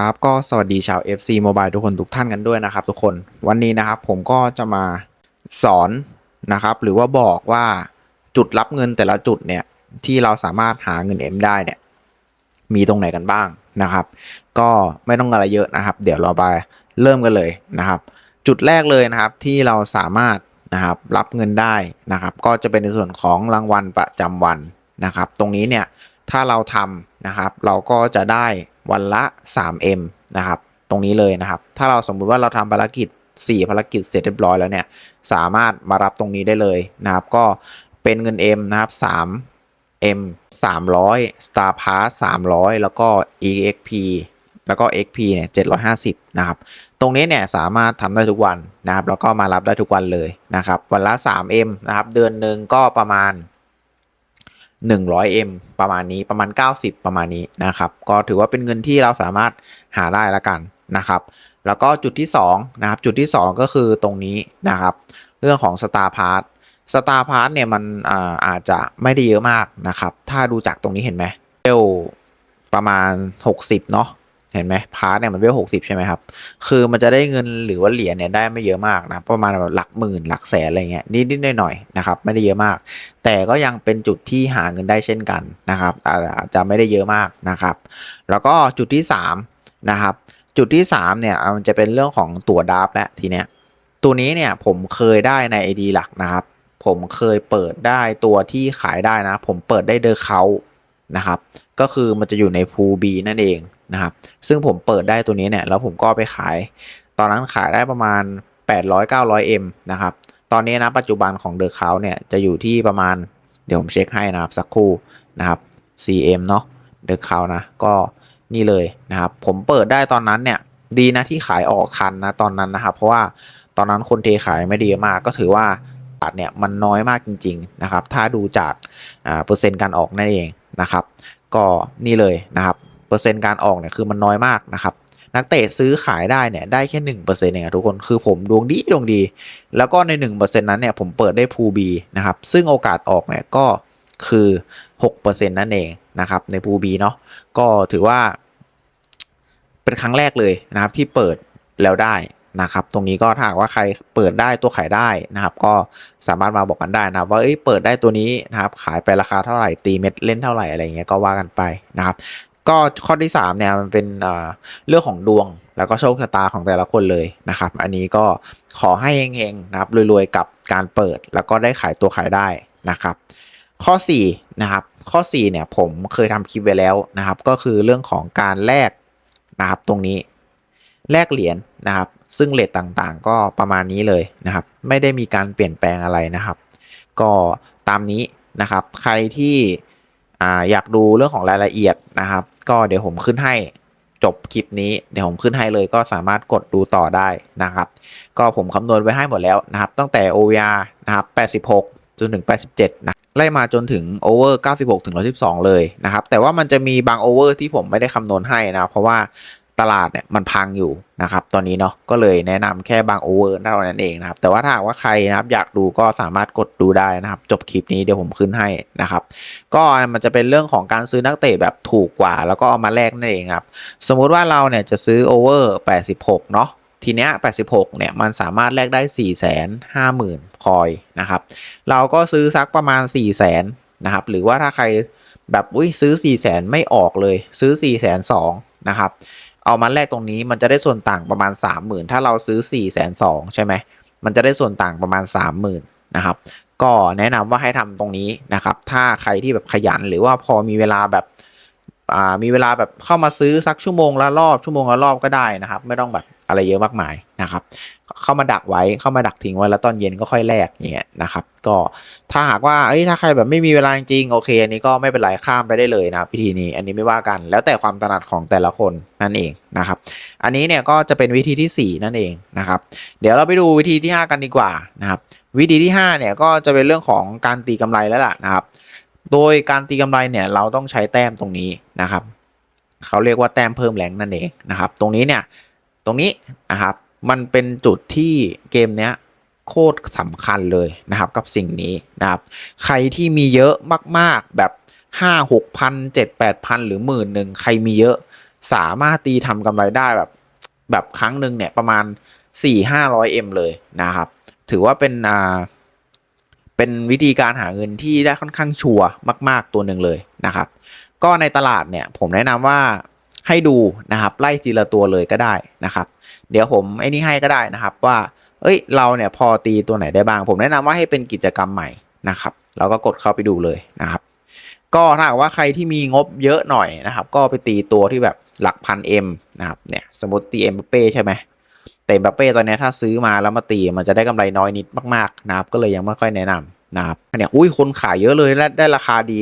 ครับก็สวัสดีชาว FC Mobile ทุกคนทุกท่านกันด้วยนะครับ ทุกคนวันนี้นะครับผมก็จะมาสอนนะครับ หรือว่าบอกว่าจุดรับเงินแต่ละจุดเนี่ยที่เราสามารถหาเงิน M ได้เนี่ยมีตรงไหนกันบ้างนะครับ ก็ไม่ต้องอะไรเยอะนะครับ เดี๋ยวเราไปเริ่มกันเลยนะครับ จุดแรกเลยนะครับที่เราสามารถนะครับรับเงินได้นะครับ ก็จะเป็นในส่วนของรางวัลประจำวันนะครับ ตรงนี้เนี่ย ถ้าเราทำนะครับ เราก็จะได้วันละ 3M นะครับ ตรงนี้เลยนะครับ ถ้าเราสมมุติว่าเราทำภารกิจ 4 ภารกิจเสร็จเรียบร้อยแล้วเนี่ย สามารถมารับตรงนี้ได้เลยนะครับ ก็เป็นเงิน M นะครับ 3 M 300 Star Pass 300 แล้วก็ EXP แล้วก็ XP เนี่ย 750 นะครับ ตรงนี้เนี่ยสามารถทำได้ทุกวันนะครับ แล้วก็มารับได้ทุกวันเลยนะครับ วันละ 3M นะครับ เดือนหนึ่งก็ประมาณ 100M ประมาณนี้ประมาณ 90 ประมาณนี้นะครับ ก็ถือว่าเป็นเงินที่เราสามารถหาได้ละกันนะครับ แล้วก็จุดที่2นะครับจุดที่ 2 ก็คือตรงนี้นะครับ เรื่องของ Star Pass Star Pass เนี่ยมันอาอาจจะไม่ได้เยอะมากนะครับ ถ้าดูจากตรงนี้เห็นไหมเอลประมาณ 60 เนาะ เห็นไหมพาร์ทเนี่ยมันเวล60ใช่ไหมครับ คือมันจะได้เงินหรือว่าเหรียญเนี่ยได้ไม่เยอะมากนะ ประมาณแบบหลักหมื่นหลักแสนอะไรเงี้ยนิดๆหน่อยๆนะครับ ไม่ได้เยอะมาก แต่ก็ยังเป็นจุดที่หาเงินได้เช่นกันนะครับ อาจจะไม่ได้เยอะมากนะครับ แล้วก็จุดที่3นะครับ จุดที่3เนี่ยมันจะเป็นเรื่องของตัวดับและทีเนี้ย ตัวนี้เนี่ยผมเคยได้ใน ID หลักนะครับ ผมเคยเปิดได้ตัวที่ขายได้นะ ผมเปิดได้เดอร์เขานะครับ ก็คือมันจะอยู่ใน Full B นั่นเอง นะครับ ซึ่งผมเปิดได้ตัวนี้เนี่ยแล้วผมก็ไปขาย ตอนนั้นขายได้ประมาณ 800-900M นะครับ ตอนนี้นะปัจจุบันของเดอเขาเนี่ยจะอยู่ที่ประมาณเดี๋ยวผมเช็คให้นะครับสักครู่นะครับ CM เนาะเดอเขานะก็นี่เลยนะครับ ผมเปิดได้ตอนนั้นเนี่ยดีนะที่ขายออกทันนะตอนนั้นนะครับเพราะว่าตอนนั้นคนเทขายไม่ดีมากก็ถือว่าบาทเนี่ยมันน้อยมากจริง ๆนะครับ ถ้าดูจากเปอร์เซ็นต์การออกนั่นเองนะครับ ก็นี่เลยนะครับ เปอร์เซ็นต์การออกเนี่ยคือมันน้อยมากนะครับนักเตะซื้อขายได้เนี่ยได้แค่หนึ่งเปอร์เซ็นต์เองทุกคนคือผมดวงดีดวงดี แล้วก็ในหนึ่งเปอร์เซ็นต์นั้นเนี่ยผมเปิดได้พูบีนะครับซึ่งโอกาสออกเนี่ยก็คือหกเปอร์เซ็นต์นั่นเองนะครับในพูบีเนาะก็ถือว่า เป็นครั้งแรกเลยนะครับที่เปิดแล้วได้นะครับ ตรงนี้ก็ถ้าหากว่าใครเปิดได้ตัวขายได้นะครับ ก็สามารถมาบอกกันได้นะครับ ว่าเอ้ยเปิดได้ตัวนี้นะครับ ขายไปราคาเท่าไหร่ตีเม็ดเล่นเท่าไหร่อะไรเงี้ยก็ว่ากันไปนะครับ ก็ข้อที่3เนี่ยมันเป็นเรื่องของดวงแล้วก็โชคชะตาของแต่ละคนเลยนะครับ อันนี้ก็ขอให้เฮงๆนะครับรวยๆกับการเปิด แล้วก็ได้ขายตัวขายได้นะครับ ข้อ4นะครับข้อ4เนี่ยผมเคยทำคลิปไว้แล้วนะครับ ก็คือเรื่องของการแลกนะครับตรงนี้แลกเหรียญนะครับ ซึ่งเลทต่างๆ ก็ประมาณนี้เลยนะครับ ไม่ได้มีการเปลี่ยนแปลงอะไรนะครับ ก็ตามนี้นะครับ ใครที่อ่าอยากดูเรื่องของรายละเอียดนะครับ ก็เดี๋ยวผมขึ้นให้จบคลิปนี้เดี๋ยวผมขึ้นให้เลยก็สามารถกดดูต่อได้นะครับ ก็ผมคำนวณไว้ให้หมดแล้วนะครับ ตั้งแต่ OVR นะครับ 86 จนถึง 87 นะไล่มาจนถึง over 96 ถึง 112 เลยนะครับ แต่ว่ามันจะมีบาง over ที่ผมไม่ได้คำนวณให้นะ เพราะว่า ตลาดเนี่ยมันพังอยู่นะครับ ตอนนี้เนาะก็เลยแนะนำแค่บาง over เท่านั้นเองนะครับ แต่ว่าถ้าว่าใครนะครับอยากดูก็สามารถกดดูได้นะครับ จบคลิปนี้เดี๋ยวผมขึ้นให้นะครับ ก็มันจะเป็นเรื่องของการซื้อนักเตะแบบถูกกว่า แล้วก็เอามาแลกนั่นเองครับ สมมุติว่าเราเนี่ยจะซื้อ over 86 เนาะทีเนี้ย86 เนี่ย มันสามารถแลกได้ 4 5 0 0 0 0 คอยนะครับ เราก็ซื้อสักประมาณ 400,000นะครับ หรือว่าถ้าใครแบบอุ้ยซื้อ 400,000 ไม่ออกเลย ซื้อ4 2 0 0 0นะครับ เอามาแลกตรงนี้มันจะได้ส่วนต่างประมาณ 30,000 ถ้าเราซื้อ 4 2 0 0 0ใช่ไหมมันจะได้ส่วนต่างประมาณ 30,000นะครับก็แนะนำว่าให้ทำตรงนี้นะครับ ถ้าใครที่แบบขยันหรือว่าพอมีเวลาแบบอ่ามีเวลาแบบเข้ามาซื้อสักชั่วโมงละรอบชั่วโมงละรอบก็ได้นะครับ ไม่ต้องแบบอะไรเยอะมากมายนะครับ เข้ามาดักไว้เข้ามาดักทิ้งไว้แล้วตอนเย็นก็ค่อยแลกเงี้ยนะครับ ก็ถ้าหากว่าเอ้ยถ้าใครแบบไม่มีเวลาจริงโอเค อันนี้ก็ไม่เป็นไรข้ามไปได้เลยนะครับวิธีนี้ อันนี้ไม่ว่ากัน แล้วแต่ความถนัดของแต่ละคนนั่นเองนะครับ อันนี้เนี่ยก็จะเป็นวิธีที่ 4 นั่นเองนะครับ เดี๋ยวเราไปดูวิธีที่ 5 กันดีกว่านะครับ วิธีที่5เนี่ยก็จะเป็นเรื่องของการตีกำไรแล้วล่ะนะครับ โดยการตีกำไรเนี่ยเราต้องใช้แต้มตรงนี้นะครับเขาเรียกว่าแต้มเพิ่มแรงนั่นเองนะครับ ตรงนี้เนี่ยตรงนี้นะครับ มันเป็นจุดที่เกมเนี้ยโคตรสำคัญเลยนะครับกับสิ่งนี้นะครับ ใครที่มีเยอะมากๆแบบห้าหกพันเจ็ดแปดพันหรือหมื่นหนึ่งใครมีเยอะสามารถตีทำกำไรได้แบบแบบครั้งหนึ่งเนี่ยประมาณสี่ห้าร้อยเอ็มเลยนะครับ ถือว่าเป็นอ่าเป็นวิธีการหาเงินที่ได้ค่อนข้างชัวร์มาก ๆ ตัวหนึ่งเลยนะครับ ก็ในตลาดเนี่ยผมแนะนำว่า ให้ดูนะครับไล่ทีละตัวเลยก็ได้นะครับ เดี๋ยวผมไอ้นี่ให้ก็ได้นะครับว่า เอ้ยเราเนี่ยพอตีตัวไหนได้บ้าง ผมแนะนำว่าให้เป็นกิจกรรมใหม่นะครับเราก็กดเข้าไปดูเลยนะครับ ก็ถ้าว่าใครที่มีงบเยอะหน่อยนะครับ ก็ไปตีตัวที่แบบหลักพันเอ็มนะครับเนี่ยสมมติตีเอ็มเป้ใช่ไหมแต่เอ็มเป้ตอนนี้ถ้าซื้อมาแล้วมาตีมันจะได้กำไรน้อยนิดมากๆนะครับ ก็เลยยังไม่ค่อยแนะนำนะครับเนี่ยอุ้ยคนขายเยอะเลยและได้ราคาดี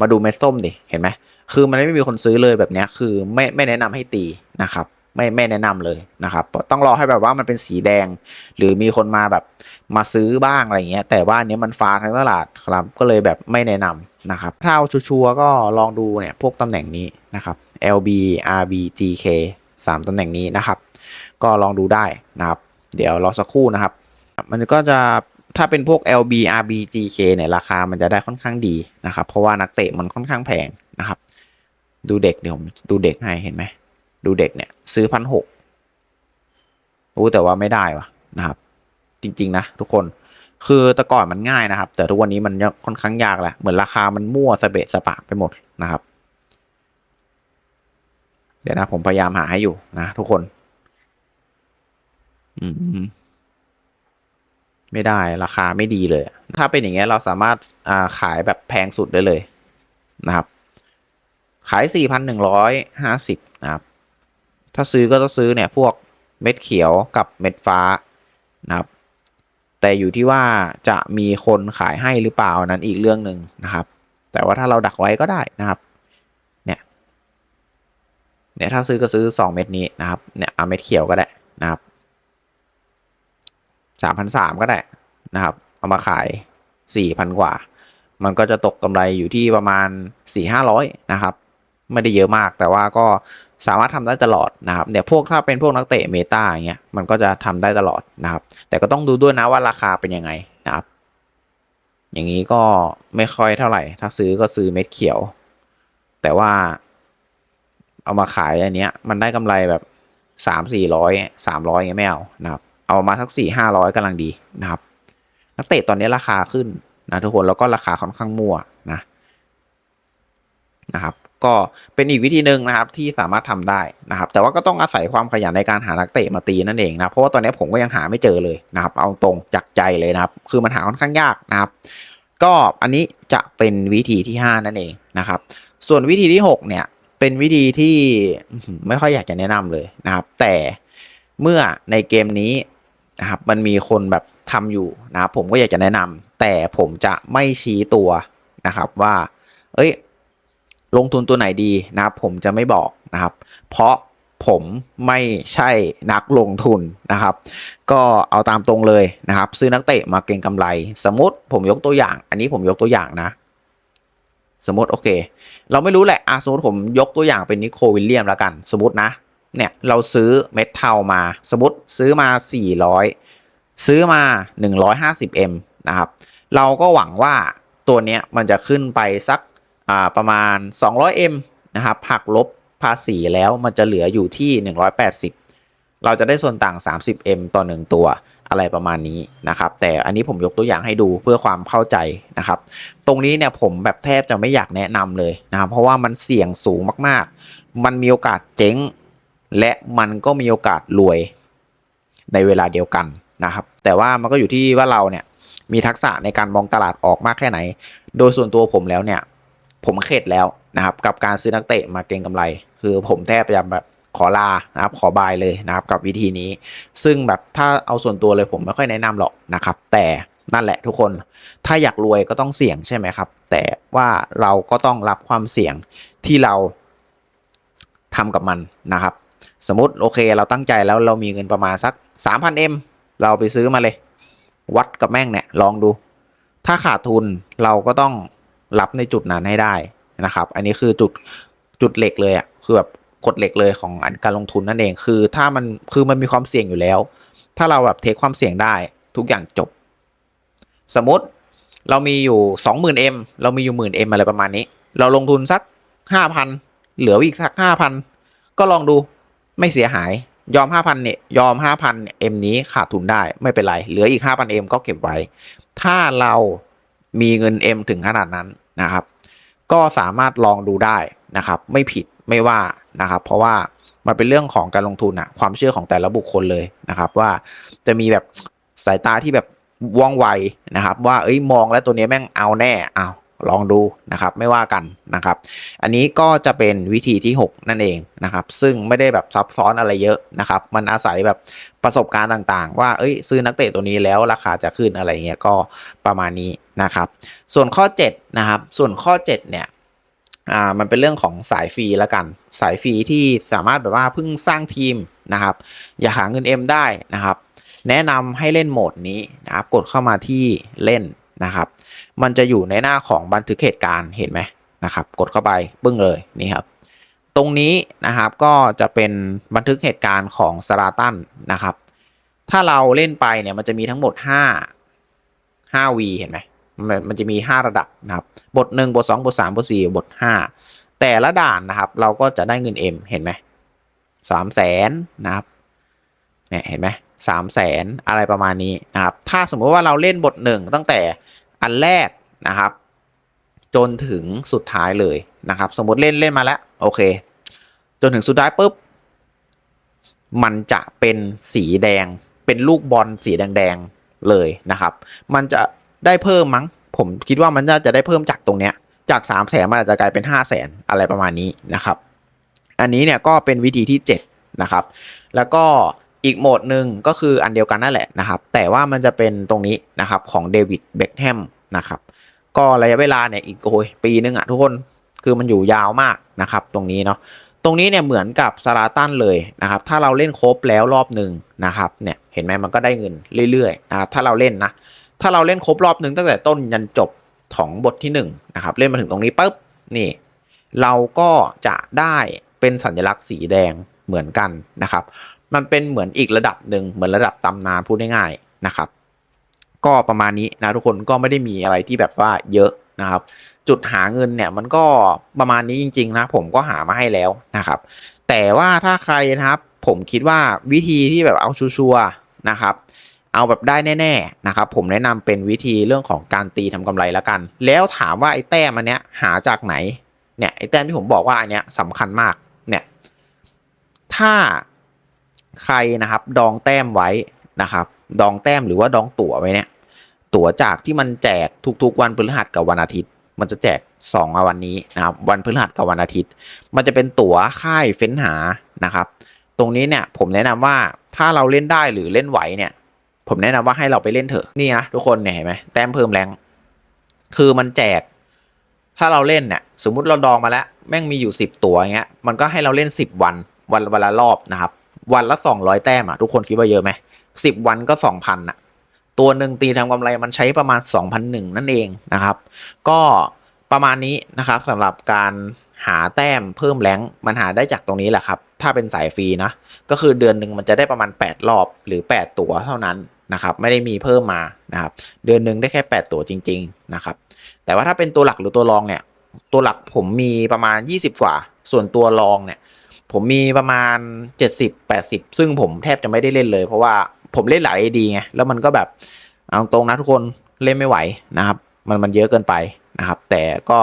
มาดูเม็ดส้มดิเห็นไหม คือมันไม่มีคนซื้อเลยแบบนี้คือไม่ไม่แนะนำให้ตีนะครับไม่ไม่แนะนำเลยนะครับต้องรอให้แบบว่ามันเป็นสีแดง หรือมีคนมาแบบมาซื้อบ้างอะไรเงี้ยแต่ว่าเนี้ยมันฟ้าทั้งตลาดครับก็เลยแบบไม่แนะนำนะครับถ้าเอาชัวร์ๆก็ลองดูเนี่ยพวกตำแหน่งนี้นะครับ LB RB GK สามตำแหน่งนี้นะครับ ก็ลองดูได้นะครับ เดี๋ยวรอสักครู่นะครับ มันก็จะถ้าเป็นพวก LB RB GK เนี่ยราคามันจะได้ค่อนข้างดีนะครับ เพราะว่านักเตะมันค่อนข้างแพงนะครับ ดูเด็กเดี๋ยวผมดูเด็กให้เห็นไหมดูเด็กเนี่ย ซื้อพันหกรู้แต่ว่าไม่ได้วะนะครับ จริง ๆ นะ ทุกคนคือแต่ก่อนมันง่ายนะครับ แต่ทุกวันนี้มันค่อนข้างยากแหละเหมือนราคามันมั่วสะเบะสะปะไปหมดนะครับ เดี๋ยวนะ ผมพยายามหาให้อยู่นะทุกคน อืมไม่ได้ราคาไม่ดีเลย ถ้าเป็นอย่างเงี้ยเราสามารถอ่าขายแบบแพงสุดได้เลยนะครับ ขาย 4,150 นะครับ ถ้าซื้อก็ต้องซื้อเนี่ยพวกเม็ดเขียวกับเม็ดฟ้านะครับ แต่อยู่ที่ว่าจะมีคนขายให้หรือเปล่านั้นอีกเรื่องหนึ่งนะครับ แต่ว่าถ้าเราดักไว้ก็ได้นะครับ เนี่ย เนี่ยถ้าซื้อก็ซื้อ 2 เม็ดนี้นะครับ เนี่ยเอาเม็ดเขียวก็ได้นะครับ3,300ก็ได้นะครับ เอามาขาย4,000กว่า มันก็จะตกกำไรอยู่ที่ประมาณ4-500นะครับ ไม่ได้เยอะมาก แต่ว่าก็สามารถทำได้ตลอดนะครับเนี่ยพวกถ้าเป็นพวกนักเตะเมตาอย่างเงี้ยมันก็จะทำได้ตลอดนะครับ แต่ก็ต้องดูด้วยนะว่าราคาเป็นยังไงนะครับ อย่างนี้ก็ไม่ค่อยเท่าไหร่ ถ้าซื้อก็ซื้อเม็ดเขียว แต่ว่าเอามาขายอันเนี้ยมันได้กำไรแบบสามสี่ร้อยสามร้อยเงี้ยไม่เอานะครับ เอามาทักสี่ห้าร้อยกำลังดีนะครับ นักเตะตอนนี้ราคาขึ้นนะทุกคนแล้วก็ราคาค่อนข้างมั่วนะนะครับ ก็เป็นอีกวิธีหนึ่งนะครับที่สามารถทำได้นะครับ แต่ว่าก็ต้องอาศัยความขยันในการหานักเตะมาตีนั่นเองนะเพราะว่าตอนนี้ผมก็ยังหาไม่เจอเลยนะครับ เอาตรงจากใจเลยนะครับ คือมันหาค่อนข้างยากนะครับ ก็อันนี้จะเป็นวิธีที่ 5 นั่นเองนะครับ ส่วนวิธีที่ 6 เนี่ยเป็นวิธีที่ไม่ค่อยอยากจะแนะนำเลยนะครับ แต่เมื่อในเกมนี้นะครับมันมีคนแบบทำอยู่นะครับผมก็อยากจะแนะนำแต่ผมจะไม่ชี้ตัวนะครับว่า เอ้ย ลงทุนตัวไหนดีนะครับผมจะไม่บอกนะครับ เพราะผมไม่ใช่นักลงทุนนะครับ ก็เอาตามตรงเลยนะครับ ซื้อนักเตะมาเก็งกำไร สมมติผมยกตัวอย่าง อันนี้ผมยกตัวอย่างนะ สมมติโอเค เราไม่รู้แหละอะสมมติผมยกตัวอย่างเป็นนิโคลวิลเลียมแล้วกัน สมมตินะ เนี่ยเราซื้อเม็ดเทามา สมมติซื้อมา 400 ซื้อมา 150M นะครับ เราก็หวังว่าตัวเนี้ยมันจะขึ้นไปสัก อ่าประมาณ 200M นะครับหักลบภาษีแล้วมันจะเหลืออยู่ที่ 180 เราจะได้ส่วนต่าง 30M ต่อ 1 ตัวอะไรประมาณนี้นะครับ แต่อันนี้ผมยกตัวอย่างให้ดูเพื่อความเข้าใจนะครับ ตรงนี้เนี่ยผมแบบแทบจะไม่อยากแนะนำเลยนะครับ เพราะว่ามันเสี่ยงสูงมากๆ มันมีโอกาสเจ๊ง และมันก็มีโอกาสรวยในเวลาเดียวกันนะครับ แต่ว่ามันก็อยู่ที่ว่าเราเนี่ยมีทักษะในการมองตลาดออกมากแค่ไหน โดยส่วนตัวผมแล้วเนี่ย ผมเข็ดแล้วนะครับกับการซื้อนักเตะมาเก็งกำไร คือผมแทบจะแบบขอลานะครับขอบายเลยนะครับกับวิธีนี้ ซึ่งแบบถ้าเอาส่วนตัวเลยผมไม่ค่อยแนะนำหรอกนะครับ แต่นั่นแหละทุกคนถ้าอยากรวยก็ต้องเสี่ยงใช่ไหมครับ แต่ว่าเราก็ต้องรับความเสี่ยงที่เราทำกับมันนะครับ สมมติโอเคเราตั้งใจแล้วเรามีเงินประมาณสัก 3,000M เราไปซื้อมาเลย วัดกับแม่งเนี่ยลองดู ถ้าขาดทุนเราก็ต้อง รับในจุดนั้นให้ได้นะครับ อันนี้คือจุดจุดเหล็กเลยอะ่ะคือแบบกฎเหล็กเลยของอันการลงทุนนั่นเองคือ ถ้ามันคือมันมีความเสี่ยงอยู่แล้ว ถ้าเราแบบเทคความเสี่ยงได้ทุกอย่างจบ สมมติเรามีอยู่ 20,000M เรามีอยู่ 10,000M อะไรประมาณนี้ เราลงทุนสัก 5,000 เหลืออีกสัก 5,000 ก็ลองดูไม่เสียหายยอม 5,000เนี่ยยอม 5,000เอ็มนี้ขาดทุนได้ไม่เป็นไร เหลืออีก 5,000เอ็มก็เก็บไว้ ถ้าเรา มีเงินเอ็มถึงขนาดนั้นนะครับ ก็สามารถลองดูได้นะครับ ไม่ผิดไม่ว่านะครับ เพราะว่ามันเป็นเรื่องของการลงทุนอะความเชื่อของแต่ละบุคคลเลยนะครับ ว่าจะมีแบบสายตาที่แบบว่องไวนะครับ ว่าเอ้ยมองแล้วตัวนี้แม่งเอาแน่เอาลองดูนะครับไม่ว่ากันนะครับ อันนี้ก็จะเป็นวิธีที่ 6 นั่นเองนะครับ ซึ่งไม่ได้แบบซับซ้อนอะไรเยอะนะครับ มันอาศัยแบบประสบการณ์ต่างๆ ว่าเอ้ยซื้อนักเตะตัวนี้แล้วราคาจะขึ้นอะไรเงี้ยก็ประมาณนี้ นะครับ ส่วนข้อ7นะครับ ส่วนข้อ7เนี่ยอ่ามันเป็นเรื่องของสายฟรีแล้วกัน สายฟรีที่สามารถแบบว่าเพิ่งสร้างทีมนะครับ อย่าหาเงิน M ได้นะครับ แนะนำให้เล่นโหมดนี้นะครับ กดเข้ามาที่เล่นนะครับ มันจะอยู่ในหน้าของบันทึกเหตุการณ์เห็นไหมนะครับ กดเข้าไปปึ้งเลยนี่ครับ ตรงนี้นะครับก็จะเป็นบันทึกเหตุการณ์ของสราตันนะครับ ถ้าเราเล่นไปเนี่ยมันจะมีทั้งหมด 5 5 V เห็นไหม มันมันจะมี 5 ระดับนะครับบท 1 บท 2 บท 3 บท 4 บท 5 แต่ละด่านนะครับ เราก็จะได้เงิน M เห็นไหมสามแสนนะครับเนี่ยเห็นไหมสามแสนอะไรประมาณนี้นะครับ ถ้าสมมติว่าเราเล่นบทหนึ่งตั้งแต่อันแรกนะครับ จนถึงสุดท้ายเลยนะครับ สมมติเล่นเล่นมาแล้วโอเค จนถึงสุดท้ายปุ๊บมันจะเป็นสีแดงเป็นลูกบอลสีแดง ๆ เลยนะครับ มันจะ ได้เพิ่มมั้ง ผมคิดว่ามันน่าจะได้เพิ่มจากตรงเนี้ย จาก3 0 0แสนมันอาจจะกลายเป็น5 0 0แสนอะไรประมาณนี้นะครับ อันนี้เนี่ยก็เป็นวิธีที่ 7 นะครับ แล้วก็อีกโหมดหนึ่งก็คืออันเดียวกันนั่นแหละนะครับ แต่ว่ามันจะเป็นตรงนี้นะครับของเดวิดเบคแฮมนะครับ ก็ระยะเวลาเนี่ยอีกโอ้ยปีนึงอะทุกคนคือมันอยู่ยาวมากนะครับ ตรงนี้เนาะตรงนี้เนี่ยเหมือนกับสลาตันเลยนะครับ ถ้าเราเล่นครบแล้วรอบหนึ่งนะครับเนี่ยเห็นไหมมันก็ได้เงินเรื่อยๆนะครับถ้าเราเล่นนะ ถ้าเราเล่นครบรอบหนึ่งตั้งแต่ต้นยันจบของบทที่1นงนะครับเล่นมาถึงตรงนี้ปุ๊บนี่ เราก็จะได้เป็นสัญลักษณ์สีแดงเหมือนกันนะครับ มันเป็นเหมือนอีกระดับหนึ่งเหมือนระดับตำนานพูดง่ายๆนะครับ ก็ประมาณนี้นะทุกคนก็ไม่ได้มีอะไรที่แบบว่าเยอะนะครับ จุดหาเงินเนี่ยมันก็ประมาณนี้จริงๆนะผมก็หามาให้แล้วนะครับ แต่ว่าถ้าใครนะครับผมคิดว่าวิธีที่แบบเอาชัวร์นะครับ เอาแบบได้แน่ๆนะครับผมแนะนำเป็นวิธีเรื่องของการตีทำกำไรแล้วกัน แล้วถามว่าไอ้แต้มอันเนี้ยหาจากไหนเนี่ยไอ้แต้มที่ผมบอกว่าอันเนี้ยสำคัญมากเนี่ยถ้าใครนะครับดองแต้มไว้นะครับ ดองแต้มหรือว่าดองตั๋วไว้เนี่ย ตั๋วจากที่มันแจกทุกๆ วันพฤหัสกับวันอาทิตย์ มันจะแจก2วันนี้นะครับวันพฤหัสกับวันอาทิตย์ มันจะเป็นตั๋วค่ายเฟ้นหานะครับ ตรงนี้เนี่ยผมแนะนำว่าถ้าเราเล่นได้หรือเล่นไหวเนี่ย ผมแนะนำว่าให้เราไปเล่นเถอะนี่นะทุกคนเนี่ยเห็นไหมแต้มเพิ่มแรงคือมันแจก ถ้าเราเล่นเนี่ยสมมุติเราดองมาแล้ว แม่งมีอยู่สิบตัวอย่างเงี้ยมันก็ให้เราเล่นสิบวันวันวันละรอบนะครับ วันละสองร้อยแต้มอะทุกคนคิดว่าเยอะไหมสิบวันก็สองพันอะตัวหนึ่งตีทำกำไรมันใช้ประมาณสองพันหนึ่งนั่นเองนะครับ ก็ประมาณนี้นะครับสำหรับการหาแต้มเพิ่มแรงมันหาได้จากตรงนี้แหละครับ ถ้าเป็นสายฟรีนะ ก็คือเดือนหนึ่งมันจะได้ประมาณ 8 รอบหรือ 8 ตัวเท่านั้น นะครับไม่ได้มีเพิ่มมานะครับเดือนหนึ่งได้แค่ 8 ตัวจริง ๆนะครับ แต่ว่าถ้าเป็นตัวหลักหรือตัวรองเนี่ยตัวหลักผมมีประมาณ 20 กว่า ส่วนตัวรองเนี่ยผมมีประมาณ 70 80 ซึ่งผมแทบจะไม่ได้เล่นเลย เพราะว่าผมเล่นหลายดีไงแล้วมันก็แบบเอาตรงนะทุกคนเล่นไม่ไหวนะครับ มันมันเยอะเกินไปนะครับ แต่ก็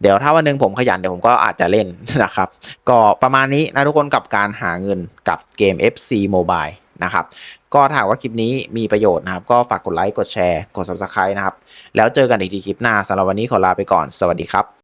เดี๋ยวถ้าวันหนึ่งผมขยันเดี๋ยวผมก็อาจจะเล่นนะครับ ก็ประมาณนี้นะทุกคนกับการหาเงินกับเกม FC Mobile นะครับ ก็ถ้าว่าคลิปนี้มีประโยชน์นะครับ ก็ฝากกดไลค์กดแชร์กด Subscribe นะครับ แล้วเจอกันอีกทีคลิปหน้าสำหรับวันนี้ขอลาไปก่อนสวัสดีครับ